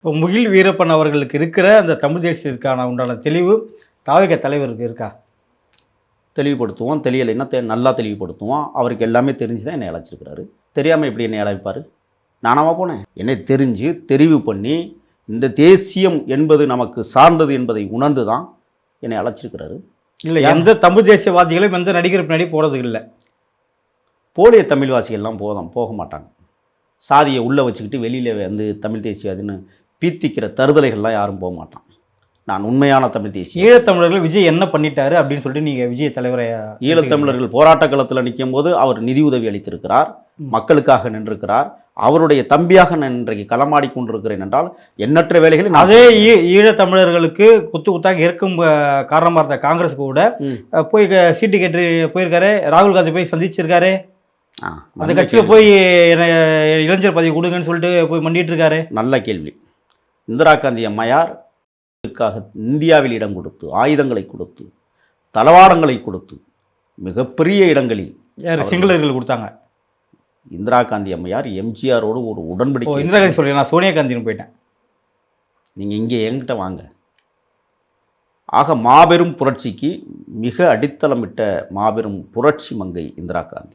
இப்போ முகில் வீரப்பன் அவர்களுக்கு இருக்கிற அந்த தமிழ் தேசியத்திற்கான உண்டான தெளிவு தாவக தலைவருக்கு இருக்கா? தெளிவுபடுத்துவோம். தெரியலைன்னா தெ நல்லா தெளிவுபடுத்துவோம். அவருக்கு எல்லாமே தெரிஞ்சு தான் என்னை அழைச்சிருக்கிறாரு. தெரியாமல் எப்படி என்னை அழைப்பார்? நானாவா போனேன். என்னை தெரிஞ்சு தெரிவு பண்ணி இந்த தேசியம் என்பது நமக்கு சார்ந்தது என்பதை உணர்ந்து தான் என்னை அழைச்சிருக்கிறாரு. இல்லை எந்த தமிழ் தேசியவாதிகளும் எந்த நடிகர் பின்னாடி போகிறது இல்லை. போலிய தமிழ்வாசிகள்லாம் போதும் போக மாட்டாங்க. சாதியை உள்ளே வச்சுக்கிட்டு வெளியில் வந்து தமிழ் தேசியவாதின்னு பீத்திக்கிற தருதலைகள்லாம் யாரும் போக மாட்டான். நான் உண்மையான தமிழ் தேசிய ஈழத்தமிழர்கள் விஜய் என்ன பண்ணிட்டாரு அப்படின்னு சொல்லிட்டு நீங்கள் விஜய் தலைவரை ஈழத்தமிழர்கள் போராட்ட களத்தில் நிற்கும் போது அவர் நிதியுதவி அளித்திருக்கிறார் மக்களுக்காக நின்றிருக்கிறார் அவருடைய தம்பியாக நான் இன்றைக்கு களமாடி கொண்டிருக்கிறேன் என்றால் எண்ணற்ற வேலைகளை நான் அதே ஈ- ஈழத்தமிழர்களுக்கு குத்து குத்தாக இருக்கும் அஹ், காரணமா இருந்த காங்கிரஸ் கூட போய் சீட்டு கேட்டு போயிருக்காரு ராகுல் காந்தி போய் சந்திச்சிருக்காரு. அந்த கட்சியில். போய் என்ன இளைஞர் பதவி கொடுங்கன்னு சொல்லிட்டு போய் மண்டிட்டு இருக்காரு. நல்ல கேள்வி. இந்திரா காந்தி அம்மையார் இதுக்காக இந்தியாவில் இடம் கொடுத்து ஆயுதங்களை கொடுத்து தளவாடங்களை கொடுத்து மிகப்பெரிய இடங்களில் சிங்களர்கள் கொடுத்தாங்க. இந்திரா காந்தி அம்மையார் எம்ஜிஆரோடு ஒரு உடன்படிக்கை இந்திரா காந்தி சொல்றேன் நான் சோனியா காந்தின்னு போயிட்டேன். நீங்கள் இங்கே என்கிட்ட வாங்க. ஆக மாபெரும் புரட்சிக்கு மிக அடித்தளமிட்ட மாபெரும் புரட்சி மங்கை இந்திரா காந்தி.